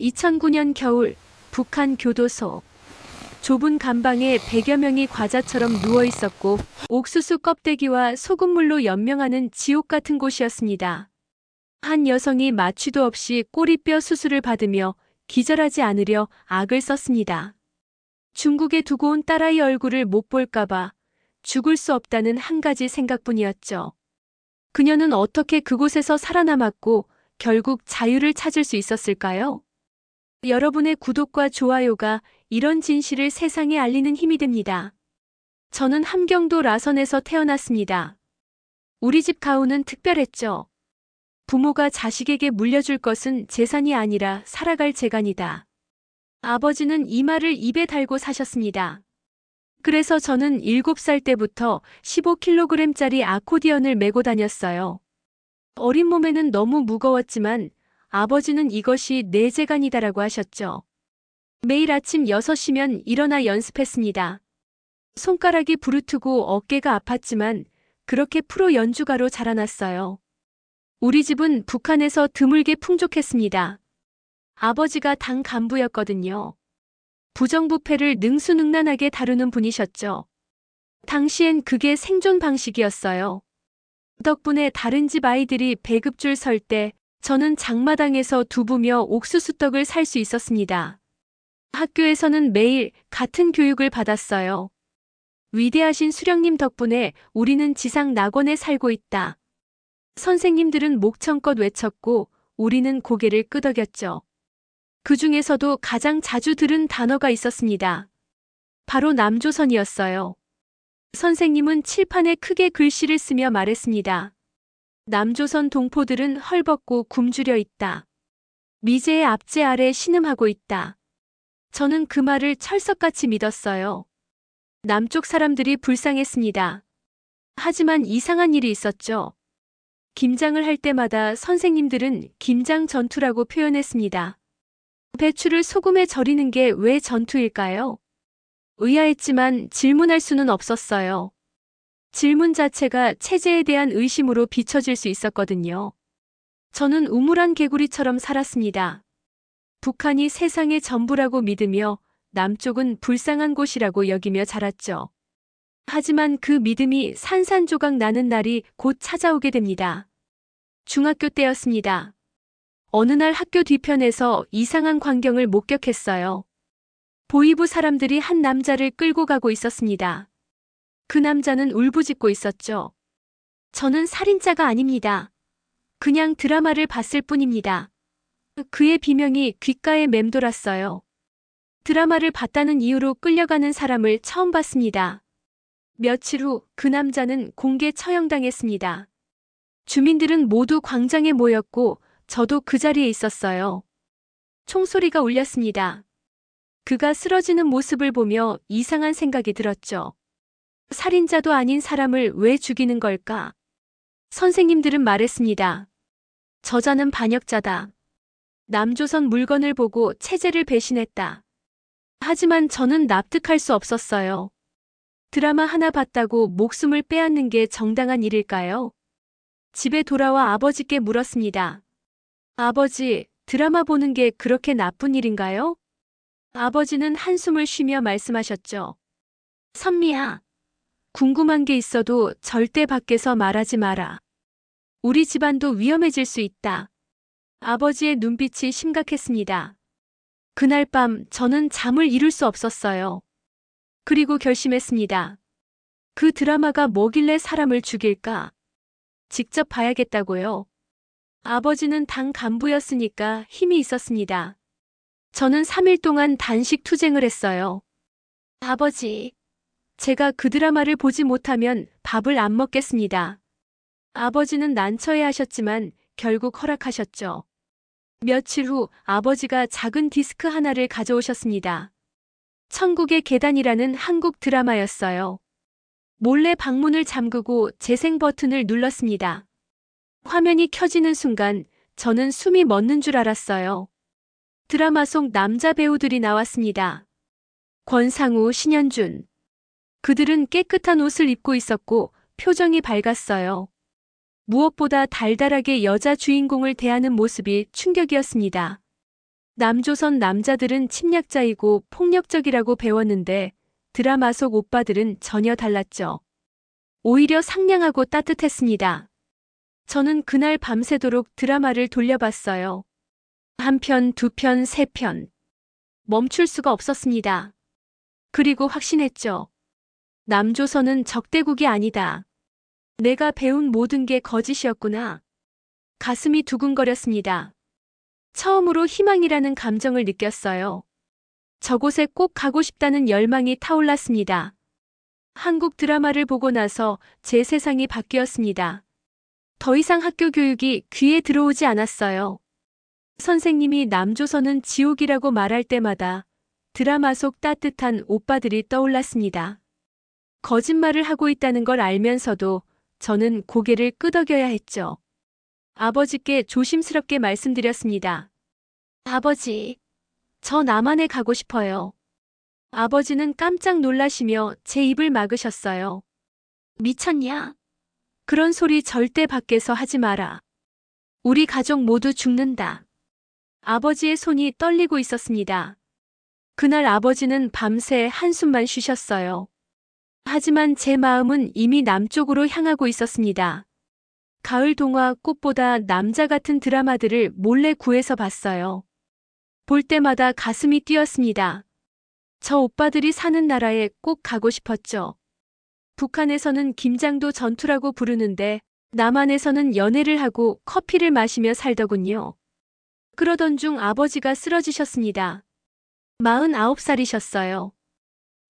2009년 겨울 북한 교도소 좁은 감방에 100여 명이 과자처럼 누워 있었고 옥수수 껍데기와 소금물로 연명하는 지옥 같은 곳이었습니다. 한 여성이 마취도 없이 꼬리뼈 수술을 받으며 기절하지 않으려 악을 썼습니다. 중국에 두고 온 딸아이 얼굴을 못 볼까봐 죽을 수 없다는 한 가지 생각뿐이었죠. 그녀는 어떻게 그곳에서 살아남았고 결국 자유를 찾을 수 있었을까요? 여러분의 구독과 좋아요가 이런 진실을 세상에 알리는 힘이 됩니다. 저는 함경도 라선에서 태어났습니다. 우리 집 가훈은 특별했죠. 부모가 자식에게 물려줄 것은 재산이 아니라 살아갈 재간이다. 아버지는 이 말을 입에 달고 사셨습니다. 그래서 저는 7살 때부터 15kg짜리 아코디언을 메고 다녔어요. 어린 몸에는 너무 무거웠지만 아버지는 이것이 내 재간이다라고 하셨죠. 매일 아침 6시면 일어나 연습했습니다. 손가락이 부르트고 어깨가 아팠지만 그렇게 프로 연주가로 자라났어요. 우리 집은 북한에서 드물게 풍족했습니다. 아버지가 당 간부였거든요. 부정부패를 능수능란하게 다루는 분이셨죠. 당시엔 그게 생존 방식이었어요. 덕분에 다른 집 아이들이 배급줄 설 때 저는 장마당에서 두부며 옥수수떡을 살 수 있었습니다. 학교에서는 매일 같은 교육을 받았어요. 위대하신 수령님 덕분에 우리는 지상 낙원에 살고 있다. 선생님들은 목청껏 외쳤고 우리는 고개를 끄덕였죠. 그 중에서도 가장 자주 들은 단어가 있었습니다. 바로 남조선이었어요. 선생님은 칠판에 크게 글씨를 쓰며 말했습니다. 남조선 동포들은 헐벗고 굶주려 있다. 미제의 앞제 아래 신음하고 있다. 저는 그 말을 철석같이 믿었어요. 남쪽 사람들이 불쌍했습니다. 하지만 이상한 일이 있었죠. 김장을 할 때마다 선생님들은 김장 전투라고 표현했습니다. 배추를 소금에 절이는 게 왜 전투일까요? 의아했지만 질문할 수는 없었어요. 질문 자체가 체제에 대한 의심으로 비춰질 수 있었거든요. 저는 우물한 개구리처럼 살았습니다. 북한이 세상의 전부라고 믿으며 남쪽은 불쌍한 곳이라고 여기며 자랐죠. 하지만 그 믿음이 산산조각 나는 날이 곧 찾아오게 됩니다. 중학교 때였습니다. 어느 날 학교 뒤편에서 이상한 광경을 목격했어요. 보이부 사람들이 한 남자를 끌고 가고 있었습니다. 그 남자는 울부짖고 있었죠. 저는 살인자가 아닙니다. 그냥 드라마를 봤을 뿐입니다. 그의 비명이 귓가에 맴돌았어요. 드라마를 봤다는 이유로 끌려가는 사람을 처음 봤습니다. 며칠 후 그 남자는 공개 처형당했습니다. 주민들은 모두 광장에 모였고 저도 그 자리에 있었어요. 총소리가 울렸습니다. 그가 쓰러지는 모습을 보며 이상한 생각이 들었죠. 살인자도 아닌 사람을 왜 죽이는 걸까? 선생님들은 말했습니다. 저자는 반역자다. 남조선 물건을 보고 체제를 배신했다. 하지만 저는 납득할 수 없었어요. 드라마 하나 봤다고 목숨을 빼앗는 게 정당한 일일까요? 집에 돌아와 아버지께 물었습니다. 아버지, 드라마 보는 게 그렇게 나쁜 일인가요? 아버지는 한숨을 쉬며 말씀하셨죠. 선미야, 궁금한 게 있어도 절대 밖에서 말하지 마라. 우리 집안도 위험해질 수 있다. 아버지의 눈빛이 심각했습니다. 그날 밤 저는 잠을 이룰 수 없었어요. 그리고 결심했습니다. 그 드라마가 뭐길래 사람을 죽일까? 직접 봐야겠다고요. 아버지는 당 간부였으니까 힘이 있었습니다. 저는 3일 동안 단식 투쟁을 했어요. 아버지, 제가 그 드라마를 보지 못하면 밥을 안 먹겠습니다. 아버지는 난처해 하셨지만 결국 허락하셨죠. 며칠 후 아버지가 작은 디스크 하나를 가져오셨습니다. 천국의 계단이라는 한국 드라마였어요. 몰래 방문을 잠그고 재생 버튼을 눌렀습니다. 화면이 켜지는 순간 저는 숨이 멎는 줄 알았어요. 드라마 속 남자 배우들이 나왔습니다. 권상우, 신현준. 그들은 깨끗한 옷을 입고 있었고 표정이 밝았어요. 무엇보다 달달하게 여자 주인공을 대하는 모습이 충격이었습니다. 남조선 남자들은 침략자이고 폭력적이라고 배웠는데 드라마 속 오빠들은 전혀 달랐죠. 오히려 상냥하고 따뜻했습니다. 저는 그날 밤새도록 드라마를 돌려봤어요. 한 편, 두 편, 세 편. 멈출 수가 없었습니다. 그리고 확신했죠. 남조선은 적대국이 아니다. 내가 배운 모든 게 거짓이었구나. 가슴이 두근거렸습니다. 처음으로 희망이라는 감정을 느꼈어요. 저곳에 꼭 가고 싶다는 열망이 타올랐습니다. 한국 드라마를 보고 나서 제 세상이 바뀌었습니다. 더 이상 학교 교육이 귀에 들어오지 않았어요. 선생님이 남조선은 지옥이라고 말할 때마다 드라마 속 따뜻한 오빠들이 떠올랐습니다. 거짓말을 하고 있다는 걸 알면서도 저는 고개를 끄덕여야 했죠. 아버지께 조심스럽게 말씀드렸습니다. 아버지, 저 남한에 가고 싶어요. 아버지는 깜짝 놀라시며 제 입을 막으셨어요. 미쳤냐? 그런 소리 절대 밖에서 하지 마라. 우리 가족 모두 죽는다. 아버지의 손이 떨리고 있었습니다. 그날 아버지는 밤새 한숨만 쉬셨어요. 하지만 제 마음은 이미 남쪽으로 향하고 있었습니다. 가을 동화 꽃보다 남자 같은 드라마들을 몰래 구해서 봤어요. 볼 때마다 가슴이 뛰었습니다. 저 오빠들이 사는 나라에 꼭 가고 싶었죠. 북한에서는 김장도 전투라고 부르는데 남한에서는 연애를 하고 커피를 마시며 살더군요. 그러던 중 아버지가 쓰러지셨습니다. 49살이셨어요.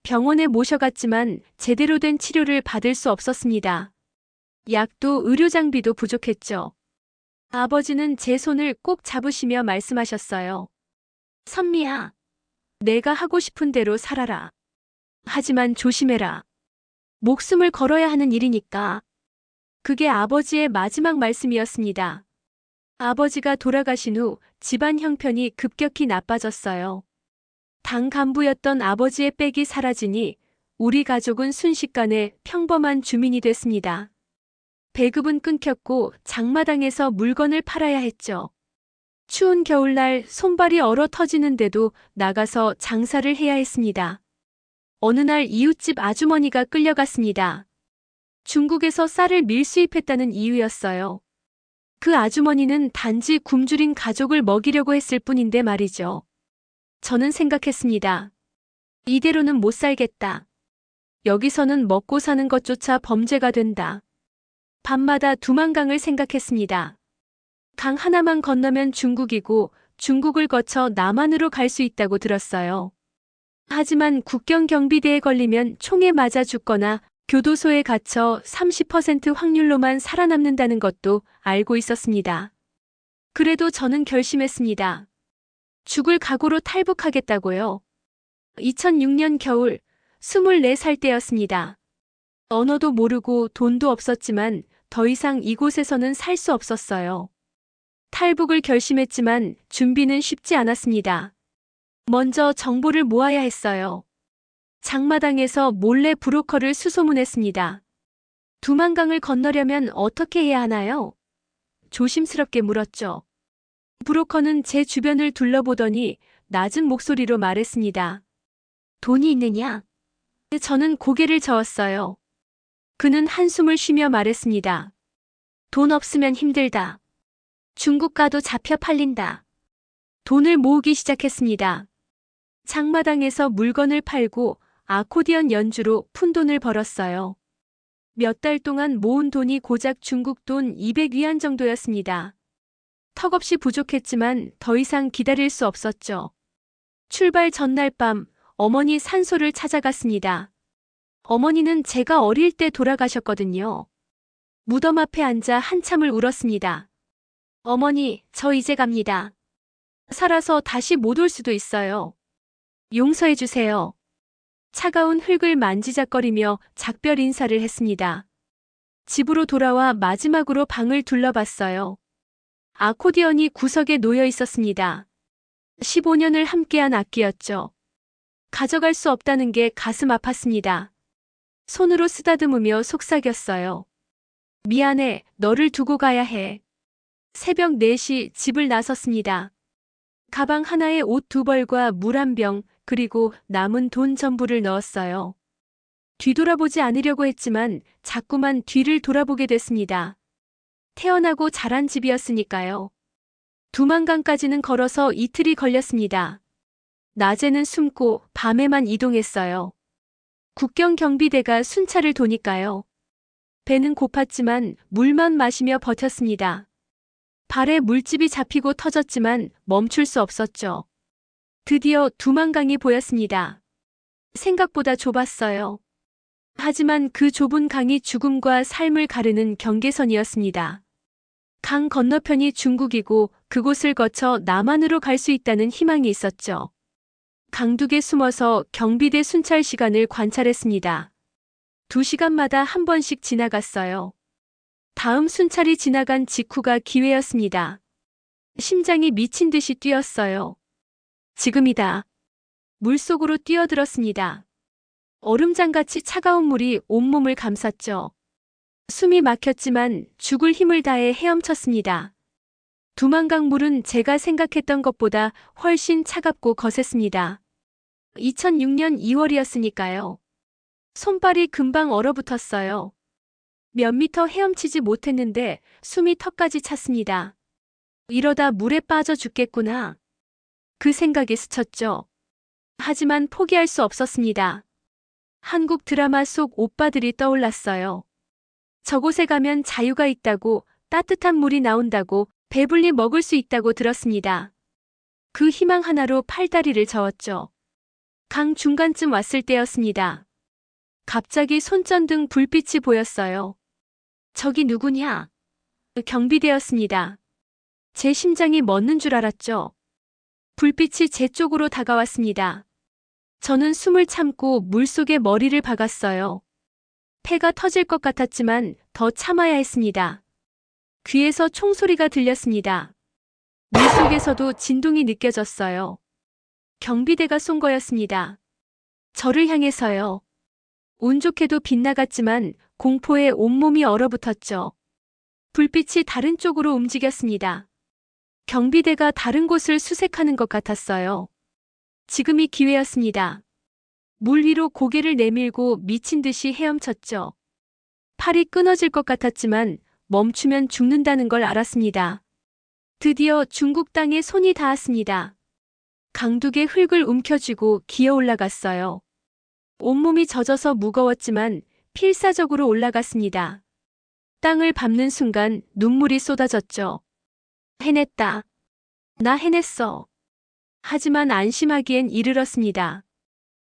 병원에 모셔갔지만 제대로 된 치료를 받을 수 없었습니다. 약도 의료 장비도 부족했죠. 아버지는 제 손을 꼭 잡으시며 말씀하셨어요. 선미야, 내가 하고 싶은 대로 살아라. 하지만 조심해라. 목숨을 걸어야 하는 일이니까. 그게 아버지의 마지막 말씀이었습니다. 아버지가 돌아가신 후 집안 형편이 급격히 나빠졌어요. 당 간부였던 아버지의 빽이 사라지니 우리 가족은 순식간에 평범한 주민이 됐습니다. 배급은 끊겼고 장마당에서 물건을 팔아야 했죠. 추운 겨울날 손발이 얼어 터지는데도 나가서 장사를 해야 했습니다. 어느 날 이웃집 아주머니가 끌려갔습니다. 중국에서 쌀을 밀수입했다는 이유였어요. 그 아주머니는 단지 굶주린 가족을 먹이려고 했을 뿐인데 말이죠. 저는 생각했습니다. 이대로는 못 살겠다. 여기서는 먹고 사는 것조차 범죄가 된다. 밤마다 두만강을 생각했습니다. 강 하나만 건너면 중국이고 중국을 거쳐 남한으로 갈 수 있다고 들었어요. 하지만 국경 경비대에 걸리면 총에 맞아 죽거나 교도소에 갇혀 30% 확률로만 살아남는다는 것도 알고 있었습니다. 그래도 저는 결심했습니다. 죽을 각오로 탈북하겠다고요. 2006년 겨울 24살 때였습니다. 언어도 모르고 돈도 없었지만 더 이상 이곳에서는 살 수 없었어요. 탈북을 결심했지만 준비는 쉽지 않았습니다. 먼저 정보를 모아야 했어요. 장마당에서 몰래 브로커를 수소문했습니다. 두만강을 건너려면 어떻게 해야 하나요? 조심스럽게 물었죠. 브로커는 제 주변을 둘러보더니 낮은 목소리로 말했습니다. 돈이 있느냐? 저는 고개를 저었어요. 그는 한숨을 쉬며 말했습니다. 돈 없으면 힘들다. 중국 가도 잡혀 팔린다. 돈을 모으기 시작했습니다. 장마당에서 물건을 팔고 아코디언 연주로 푼돈을 벌었어요. 몇 달 동안 모은 돈이 고작 중국 돈 200위안 정도였습니다. 턱없이 부족했지만 더 이상 기다릴 수 없었죠. 출발 전날 밤 어머니 산소를 찾아갔습니다. 어머니는 제가 어릴 때 돌아가셨거든요. 무덤 앞에 앉아 한참을 울었습니다. 어머니, 저 이제 갑니다. 살아서 다시 못 올 수도 있어요. 용서해 주세요. 차가운 흙을 만지작거리며 작별 인사를 했습니다. 집으로 돌아와 마지막으로 방을 둘러봤어요. 아코디언이 구석에 놓여 있었습니다. 15년을 함께한 악기였죠. 가져갈 수 없다는 게 가슴 아팠습니다. 손으로 쓰다듬으며 속삭였어요. 미안해, 너를 두고 가야 해. 새벽 4시 집을 나섰습니다. 가방 하나에 옷 두 벌과 물 한 병, 그리고 남은 돈 전부를 넣었어요. 뒤돌아보지 않으려고 했지만 자꾸만 뒤를 돌아보게 됐습니다. 태어나고 자란 집이었으니까요. 두만강까지는 걸어서 이틀이 걸렸습니다. 낮에는 숨고 밤에만 이동했어요. 국경 경비대가 순찰을 도니까요. 배는 고팠지만 물만 마시며 버텼습니다. 발에 물집이 잡히고 터졌지만 멈출 수 없었죠. 드디어 두만강이 보였습니다. 생각보다 좁았어요. 하지만 그 좁은 강이 죽음과 삶을 가르는 경계선이었습니다. 강 건너편이 중국이고 그곳을 거쳐 남한으로 갈 수 있다는 희망이 있었죠. 강둑에 숨어서 경비대 순찰 시간을 관찰했습니다. 두 시간마다 한 번씩 지나갔어요. 다음 순찰이 지나간 직후가 기회였습니다. 심장이 미친 듯이 뛰었어요. 지금이다. 물속으로 뛰어들었습니다. 얼음장같이 차가운 물이 온몸을 감쌌죠. 숨이 막혔지만 죽을 힘을 다해 헤엄쳤습니다. 두만강 물은 제가 생각했던 것보다 훨씬 차갑고 거셌습니다. 2006년 2월이었으니까요. 손발이 금방 얼어붙었어요. 몇 미터 헤엄치지 못했는데 숨이 턱까지 찼습니다. 이러다 물에 빠져 죽겠구나. 그 생각이 스쳤죠. 하지만 포기할 수 없었습니다. 한국 드라마 속 오빠들이 떠올랐어요. 저곳에 가면 자유가 있다고 따뜻한 물이 나온다고 배불리 먹을 수 있다고 들었습니다. 그 희망 하나로 팔다리를 저었죠. 강 중간쯤 왔을 때였습니다. 갑자기 손전등 불빛이 보였어요. 저기 누구냐? 경비대였습니다. 제 심장이 멎는 줄 알았죠. 불빛이 제 쪽으로 다가왔습니다. 저는 숨을 참고 물속에 머리를 박았어요. 폐가 터질 것 같았지만 더 참아야 했습니다. 귀에서 총소리가 들렸습니다. 물속에서도 진동이 느껴졌어요. 경비대가 쏜 거였습니다. 저를 향해서요. 운 좋게도 빗나갔지만 공포에 온몸이 얼어붙었죠. 불빛이 다른 쪽으로 움직였습니다. 경비대가 다른 곳을 수색하는 것 같았어요. 지금이 기회였습니다. 물 위로 고개를 내밀고 미친 듯이 헤엄쳤죠. 팔이 끊어질 것 같았지만 멈추면 죽는다는 걸 알았습니다. 드디어 중국 땅에 손이 닿았습니다. 강둑의 흙을 움켜쥐고 기어 올라갔어요. 온몸이 젖어서 무거웠지만 필사적으로 올라갔습니다. 땅을 밟는 순간 눈물이 쏟아졌죠. 해냈다. 나 해냈어. 하지만 안심하기엔 이르렀습니다.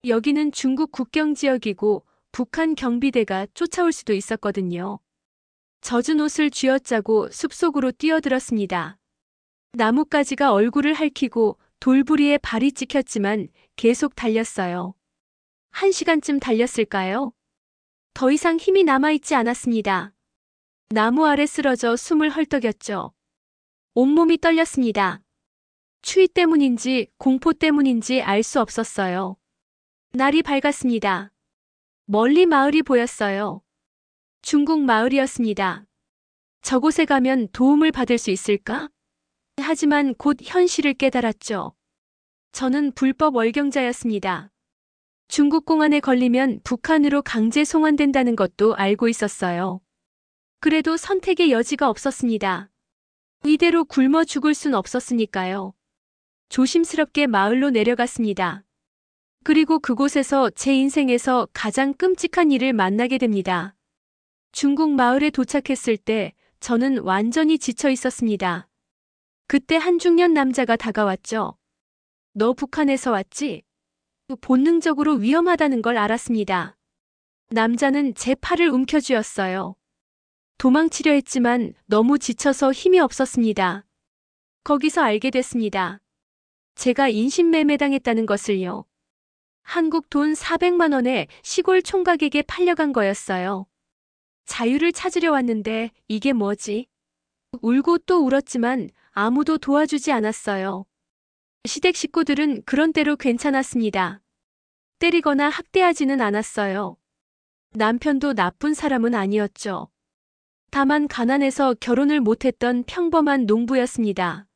여기는 중국 국경 지역이고 북한 경비대가 쫓아올 수도 있었거든요. 젖은 옷을 쥐어짜고 숲속으로 뛰어들었습니다. 나뭇가지가 얼굴을 핥히고 돌부리에 발이 찍혔지만 계속 달렸어요. 한 시간쯤 달렸을까요? 더 이상 힘이 남아있지 않았습니다. 나무 아래 쓰러져 숨을 헐떡였죠. 온몸이 떨렸습니다. 추위 때문인지 공포 때문인지 알 수 없었어요. 날이 밝았습니다. 멀리 마을이 보였어요. 중국 마을이었습니다. 저곳에 가면 도움을 받을 수 있을까? 하지만 곧 현실을 깨달았죠. 저는 불법 월경자였습니다. 중국 공안에 걸리면 북한으로 강제 송환된다는 것도 알고 있었어요. 그래도 선택의 여지가 없었습니다. 이대로 굶어 죽을 순 없었으니까요. 조심스럽게 마을로 내려갔습니다. 그리고 그곳에서 제 인생에서 가장 끔찍한 일을 만나게 됩니다. 중국 마을에 도착했을 때 저는 완전히 지쳐 있었습니다. 그때 한 중년 남자가 다가왔죠. 너 북한에서 왔지? 본능적으로 위험하다는 걸 알았습니다. 남자는 제 팔을 움켜쥐었어요. 도망치려 했지만 너무 지쳐서 힘이 없었습니다. 거기서 알게 됐습니다. 제가 인신매매당했다는 것을요. 한국 돈 400만 원에 시골 총각에게 팔려간 거였어요. 자유를 찾으려 왔는데 이게 뭐지? 울고 또 울었지만 아무도 도와주지 않았어요. 시댁 식구들은 그런 대로 괜찮았습니다. 때리거나 학대하지는 않았어요. 남편도 나쁜 사람은 아니었죠. 다만 가난해서 결혼을 못했던 평범한 농부였습니다.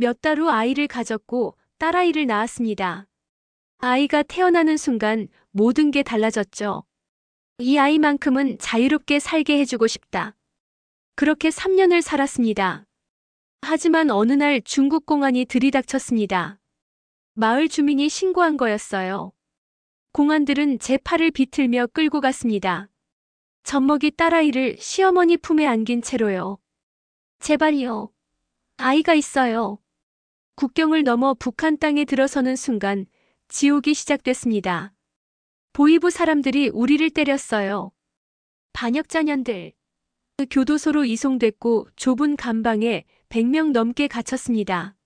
몇 달 후 아이를 가졌고 딸아이를 낳았습니다. 아이가 태어나는 순간 모든 게 달라졌죠. 이 아이만큼은 자유롭게 살게 해주고 싶다. 그렇게 3년을 살았습니다. 하지만 어느 날 중국 공안이 들이닥쳤습니다. 마을 주민이 신고한 거였어요. 공안들은 제 팔을 비틀며 끌고 갔습니다. 젖먹이 딸아이를 시어머니 품에 안긴 채로요. 제발요. 아이가 있어요. 국경을 넘어 북한 땅에 들어서는 순간 지옥이 시작됐습니다. 보이부 사람들이 우리를 때렸어요. 반역자년들. 그 교도소로 이송됐고 좁은 감방에 100명 넘게 갇혔습니다.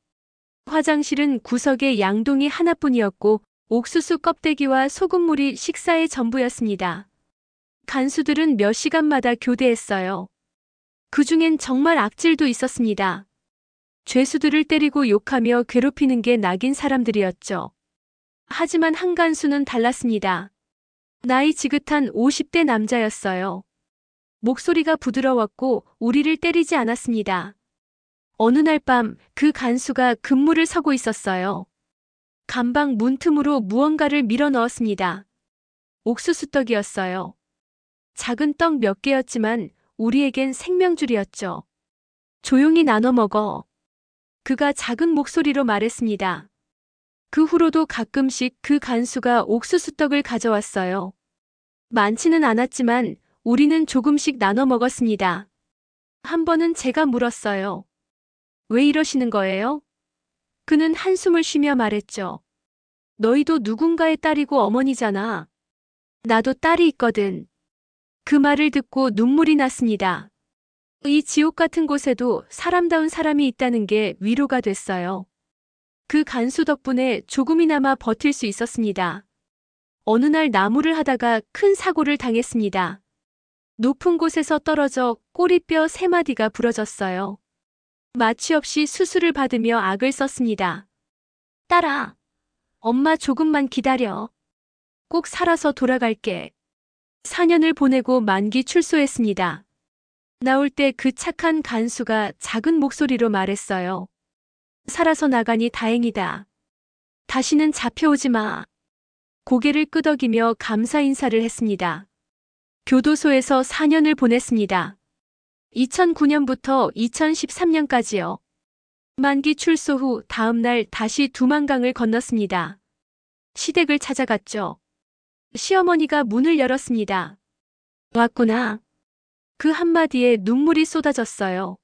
화장실은 구석에 양동이 하나뿐이었고 옥수수 껍데기와 소금물이 식사의 전부였습니다. 간수들은 몇 시간마다 교대했어요. 그 중엔 정말 악질도 있었습니다. 죄수들을 때리고 욕하며 괴롭히는 게 낙인 사람들이었죠. 하지만 한 간수는 달랐습니다. 나이 지긋한 50대 남자였어요. 목소리가 부드러웠고 우리를 때리지 않았습니다. 어느 날 밤 그 간수가 근무를 서고 있었어요. 감방 문틈으로 무언가를 밀어 넣었습니다. 옥수수떡이었어요. 작은 떡 몇 개였지만 우리에겐 생명줄이었죠. 조용히 나눠 먹어. 그가 작은 목소리로 말했습니다. 그 후로도 가끔씩 그 간수가 옥수수떡을 가져왔어요. 많지는 않았지만 우리는 조금씩 나눠 먹었습니다. 한 번은 제가 물었어요. 왜 이러시는 거예요? 그는 한숨을 쉬며 말했죠. 너희도 누군가의 딸이고 어머니잖아. 나도 딸이 있거든. 그 말을 듣고 눈물이 났습니다. 이 지옥 같은 곳에도 사람다운 사람이 있다는 게 위로가 됐어요. 그 간수 덕분에 조금이나마 버틸 수 있었습니다. 어느 날 나무를 하다가 큰 사고를 당했습니다. 높은 곳에서 떨어져 꼬리뼈 세 마디가 부러졌어요. 마취 없이 수술을 받으며 악을 썼습니다. 딸아, 엄마 조금만 기다려. 꼭 살아서 돌아갈게. 4년을 보내고 만기 출소했습니다. 나올 때 그 착한 간수가 작은 목소리로 말했어요. 살아서 나가니 다행이다. 다시는 잡혀오지 마. 고개를 끄덕이며 감사 인사를 했습니다. 교도소에서 4년을 보냈습니다. 2009년부터 2013년까지요. 만기 출소 후 다음 날 다시 두만강을 건넜습니다. 시댁을 찾아갔죠. 시어머니가 문을 열었습니다. 왔구나. 그 한마디에 눈물이 쏟아졌어요.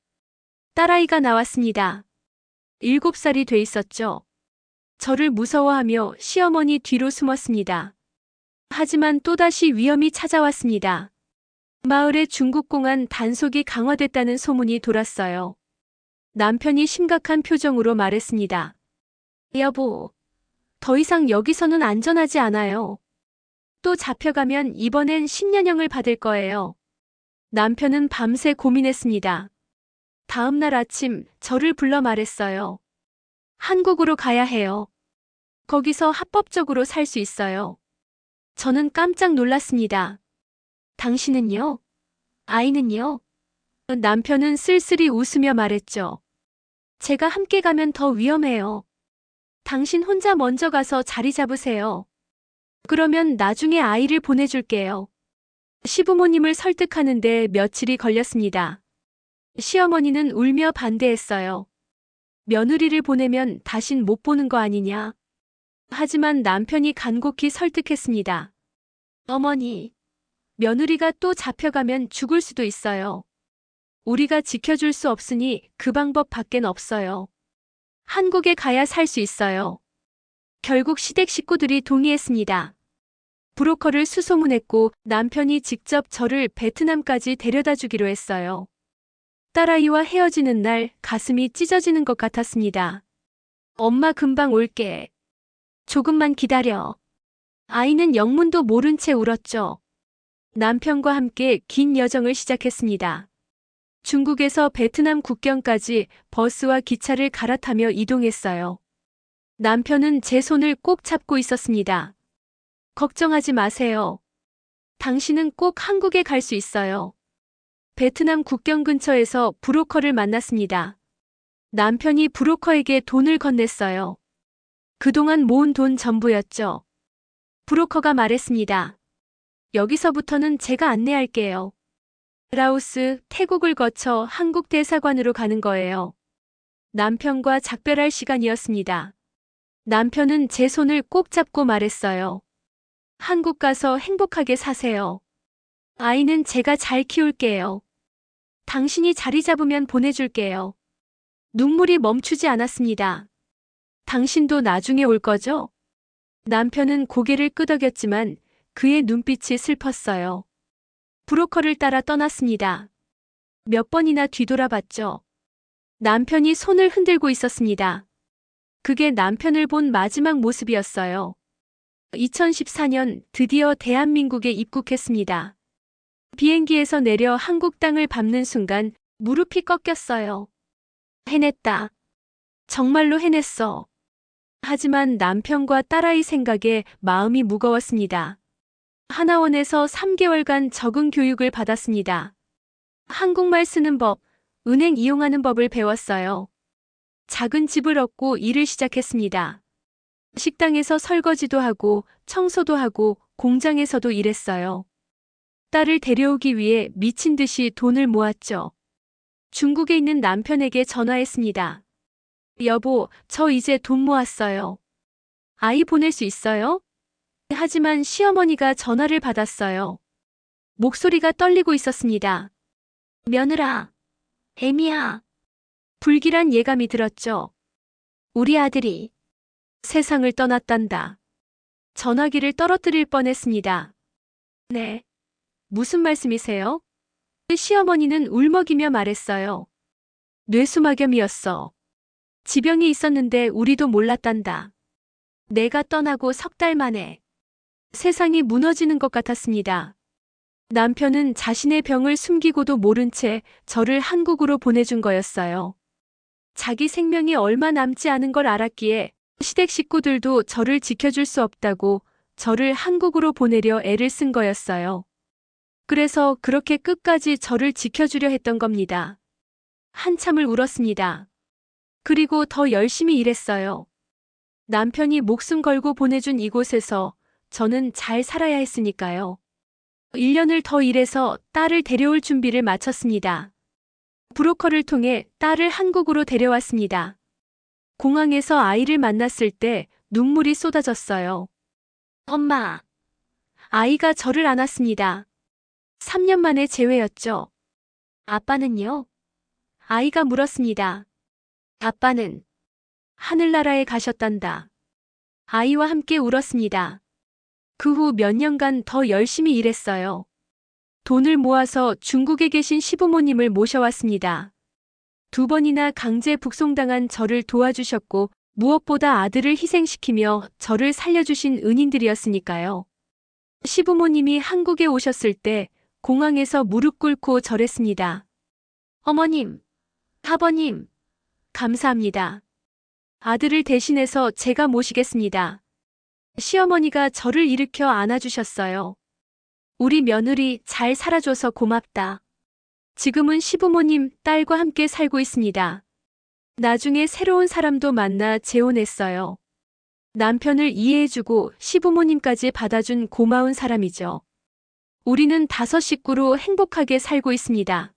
딸아이가 나왔습니다. 일곱 살이 돼 있었죠. 저를 무서워하며 시어머니 뒤로 숨었습니다. 하지만 또다시 위험이 찾아왔습니다. 마을의 중국공안 단속이 강화됐다는 소문이 돌았어요. 남편이 심각한 표정으로 말했습니다. 여보, 더 이상 여기서는 안전하지 않아요. 또 잡혀가면 이번엔 10년형을 받을 거예요. 남편은 밤새 고민했습니다. 다음 날 아침 저를 불러 말했어요. 한국으로 가야 해요. 거기서 합법적으로 살 수 있어요. 저는 깜짝 놀랐습니다. 당신은요? 아이는요? 남편은 쓸쓸히 웃으며 말했죠. 제가 함께 가면 더 위험해요. 당신 혼자 먼저 가서 자리 잡으세요. 그러면 나중에 아이를 보내줄게요. 시부모님을 설득하는데 며칠이 걸렸습니다. 시어머니는 울며 반대했어요. 며느리를 보내면 다신 못 보는 거 아니냐. 하지만 남편이 간곡히 설득했습니다. 어머니, 며느리가 또 잡혀가면 죽을 수도 있어요. 우리가 지켜줄 수 없으니 그 방법 밖엔 없어요. 한국에 가야 살 수 있어요. 결국 시댁 식구들이 동의했습니다. 브로커를 수소문했고 남편이 직접 저를 베트남까지 데려다 주기로 했어요. 딸아이와 헤어지는 날 가슴이 찢어지는 것 같았습니다. 엄마 금방 올게. 조금만 기다려. 아이는 영문도 모른 채 울었죠. 남편과 함께 긴 여정을 시작했습니다. 중국에서 베트남 국경까지 버스와 기차를 갈아타며 이동했어요. 남편은 제 손을 꼭 잡고 있었습니다. 걱정하지 마세요. 당신은 꼭 한국에 갈 수 있어요. 베트남 국경 근처에서 브로커를 만났습니다. 남편이 브로커에게 돈을 건넸어요. 그동안 모은 돈 전부였죠. 브로커가 말했습니다. 여기서부터는 제가 안내할게요. 라오스, 태국을 거쳐 한국 대사관으로 가는 거예요. 남편과 작별할 시간이었습니다. 남편은 제 손을 꼭 잡고 말했어요. 한국 가서 행복하게 사세요. 아이는 제가 잘 키울게요. 당신이 자리 잡으면 보내줄게요. 눈물이 멈추지 않았습니다. 당신도 나중에 올 거죠? 남편은 고개를 끄덕였지만 그의 눈빛이 슬펐어요. 브로커를 따라 떠났습니다. 몇 번이나 뒤돌아봤죠. 남편이 손을 흔들고 있었습니다. 그게 남편을 본 마지막 모습이었어요. 2014년 드디어 대한민국에 입국했습니다. 비행기에서 내려 한국 땅을 밟는 순간 무릎이 꺾였어요. 해냈다. 정말로 해냈어. 하지만 남편과 딸아이 생각에 마음이 무거웠습니다. 하나원에서 3개월간 적응 교육을 받았습니다. 한국말 쓰는 법, 은행 이용하는 법을 배웠어요. 작은 집을 얻고 일을 시작했습니다. 식당에서 설거지도 하고 청소도 하고 공장에서도 일했어요. 딸을 데려오기 위해 미친 듯이 돈을 모았죠. 중국에 있는 남편에게 전화했습니다. 여보, 저 이제 돈 모았어요. 아이 보낼 수 있어요? 하지만 시어머니가 전화를 받았어요. 목소리가 떨리고 있었습니다. 며느라, 애미야. 불길한 예감이 들었죠. 우리 아들이 세상을 떠났단다. 전화기를 떨어뜨릴 뻔했습니다. 네. 무슨 말씀이세요? 시어머니는 울먹이며 말했어요. 뇌수막염이었어. 지병이 있었는데 우리도 몰랐단다. 내가 떠나고 석 달 만에 세상이 무너지는 것 같았습니다. 남편은 자신의 병을 숨기고도 모른 채 저를 한국으로 보내준 거였어요. 자기 생명이 얼마 남지 않은 걸 알았기에 시댁 식구들도 저를 지켜줄 수 없다고 저를 한국으로 보내려 애를 쓴 거였어요. 그래서 그렇게 끝까지 저를 지켜주려 했던 겁니다. 한참을 울었습니다. 그리고 더 열심히 일했어요. 남편이 목숨 걸고 보내준 이곳에서 저는 잘 살아야 했으니까요. 1년을 더 일해서 딸을 데려올 준비를 마쳤습니다. 브로커를 통해 딸을 한국으로 데려왔습니다. 공항에서 아이를 만났을 때 눈물이 쏟아졌어요. 엄마. 아이가 저를 안았습니다. 3년 만에 재회였죠. 아빠는요? 아이가 물었습니다. 아빠는 하늘나라에 가셨단다. 아이와 함께 울었습니다. 그 후 몇 년간 더 열심히 일했어요. 돈을 모아서 중국에 계신 시부모님을 모셔왔습니다. 두 번이나 강제 북송당한 저를 도와주셨고 무엇보다 아들을 희생시키며 저를 살려주신 은인들이었으니까요. 시부모님이 한국에 오셨을 때 공항에서 무릎 꿇고 절했습니다. 어머님, 아버님, 감사합니다. 아들을 대신해서 제가 모시겠습니다. 시어머니가 저를 일으켜 안아주셨어요. 우리 며느리 잘 살아줘서 고맙다. 지금은 시부모님, 딸과 함께 살고 있습니다. 나중에 새로운 사람도 만나 재혼했어요. 남편을 이해해주고 시부모님까지 받아준 고마운 사람이죠. 우리는 다섯 식구로 행복하게 살고 있습니다.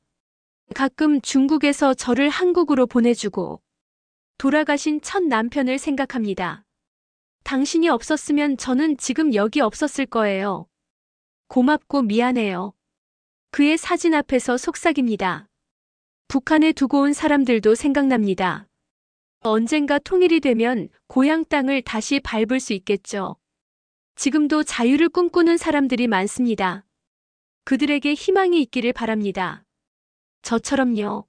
가끔 중국에서 저를 한국으로 보내주고 돌아가신 첫 남편을 생각합니다. 당신이 없었으면 저는 지금 여기 없었을 거예요. 고맙고 미안해요. 그의 사진 앞에서 속삭입니다. 북한에 두고 온 사람들도 생각납니다. 언젠가 통일이 되면 고향 땅을 다시 밟을 수 있겠죠. 지금도 자유를 꿈꾸는 사람들이 많습니다. 그들에게 희망이 있기를 바랍니다. 저처럼요.